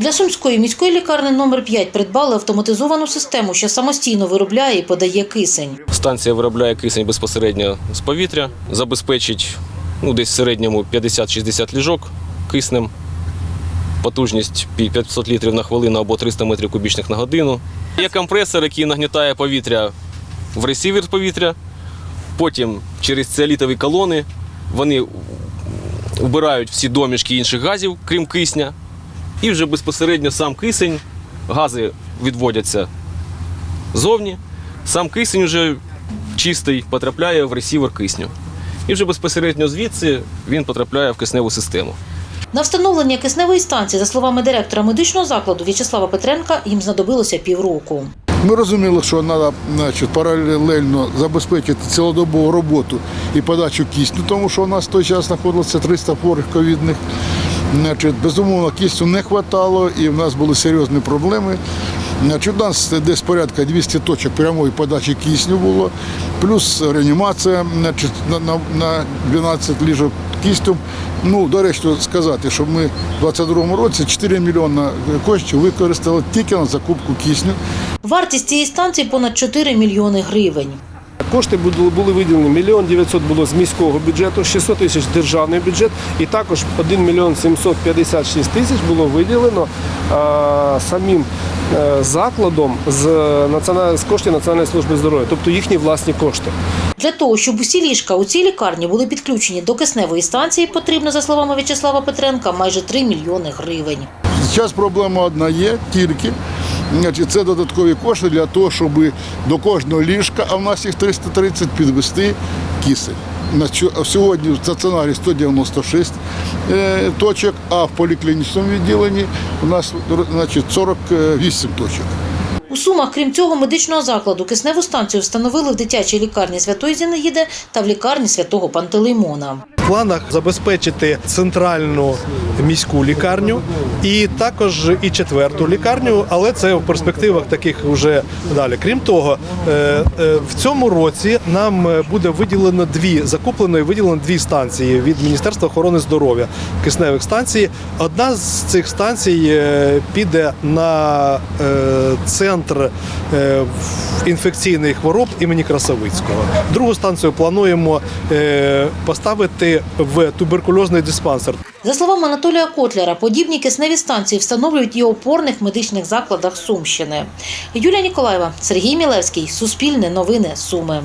Для Сумської міської лікарні номер 5 придбали автоматизовану систему, що самостійно виробляє і подає кисень. Станція виробляє кисень безпосередньо з повітря, забезпечить ну, десь в середньому 50-60 ліжок киснем, потужність 500 літрів на хвилину або 300 метрів кубічних на годину. Є компресор, який нагнітає повітря в ресівер повітря. Потім через ціолітові колони вони вбирають всі домішки інших газів, крім кисня. І вже безпосередньо сам кисень, гази відводяться зовні, сам кисень вже чистий потрапляє в ресівер кисню. І вже безпосередньо звідси він потрапляє в кисневу систему. На встановлення кисневої станції, за словами директора медичного закладу В'ячеслава Петренка, їм знадобилося півроку. Ми розуміли, що треба значить, паралельно забезпечити цілодобову роботу і подачу кисню, тому що у нас в той час знаходилося 300 хворих ковідних. Значить, безумовно, кисню не вистачало і в нас були серйозні проблеми. Значить, у нас десь порядка 200 точок прямої подачі кисню було, плюс реанімація значить, на, на, на 12 ліжок кисню. Ну, до речі, сказати, що ми в 2022 році 4 мільйони коштів використали тільки на закупку кисню. Вартість цієї станції понад 4 мільйони гривень. Кошти були, були виділені мільйон 900 було з міського бюджету, 600 тисяч державний бюджет, і також 1 мільйон 756 тисяч було виділено а, самим е, закладом з, з коштів Національної служби здоров'я, тобто їхні власні кошти. Для того, щоб усі ліжка у цій лікарні були підключені до кисневої станції, потрібно, за словами В'ячеслава Петренка, майже 3 мільйони гривень. Зараз проблема одна є тільки. Це додаткові кошти для того, щоб до кожного ліжка, а в нас їх 330, підвести кисель. Сьогодні в стаціонарі 196 е, точок, а в поліклінічному відділенні у нас значить, 48 точок. У Сумах, крім цього, медичного закладу кисневу станцію встановили в дитячій лікарні Святої Зінаїди та в лікарні Святого Пантелеймона. В планах забезпечити центральну міську лікарню і також і четверту лікарню, але це в перспективах таких вже далі. Крім того, е, е, в цьому році нам буде виділено дві закуплено і виділено дві станції від Міністерства охорони здоров'я кисневих станцій. Одна з цих станцій е, піде на е, центр е, інфекційних хвороб імені Красовицького. Другу станцію плануємо е, поставити в туберкульозний диспансер. За словами Анатолія Котляра, подібні кисневі станції встановлюють і опорних медичних закладах Сумщини. Юлія Ніколаєва, Сергій Мілевський, Суспільне новини, Суми.